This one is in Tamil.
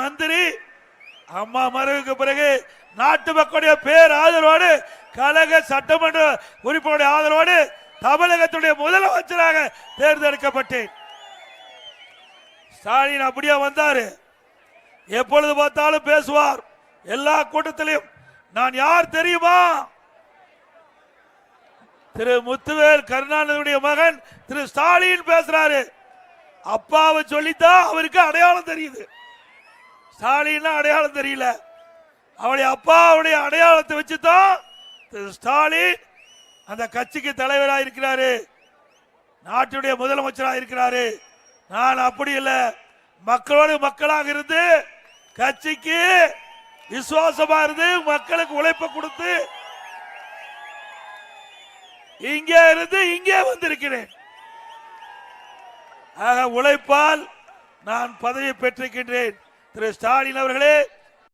மந்திரி. அம்மா மறைவுக்கு பிறகு நாட்டு மக்களுடைய பேர் ஆதரவோடு கழக சட்டமன்ற உறுப்பினருடைய ஆதரவோடு தமிழகத்துடைய முதலமைச்சராக தேர்ந்தெடுக்கப்பட்டேன். ஸ்டாலின் அப்படியே வந்தாரு. எப்பொழுது பார்த்தாலும் பேசுவார். எல்லா கூட்டத்திலையும் நான் யார் தெரியுமா? திரு முத்துவேல் கருணாநிதியுடைய மகன் திரு ஸ்டாலின் பேசுறாரு. அப்பாவை சொல்லித்தான் அவருக்கு அடையாளம் தெரியுது. ஸ்டாலின் அடையாளம் தெரியல. அவளுடைய அப்பாவுடைய அடையாளத்தை வச்சுதான் திரு ஸ்டாலின் அந்த கட்சிக்கு தலைவராக இருக்கிறாரு. நாட்டுடைய முதலமைச்சராக இருக்கிறாரு. நான் அப்படி இல்லை. மக்களோடு மக்களாக இருந்து கட்சிக்கு விசுவாசமா இருந்து மக்களுக்கு உழைப்ப கொடுத்து இங்கே இருந்து இங்கே வந்திருக்கிறேன். ஆக உழைப்பால் நான் பதவி பெற்றிருக்கின்றேன். திரு ஸ்டாலின் அவர்களே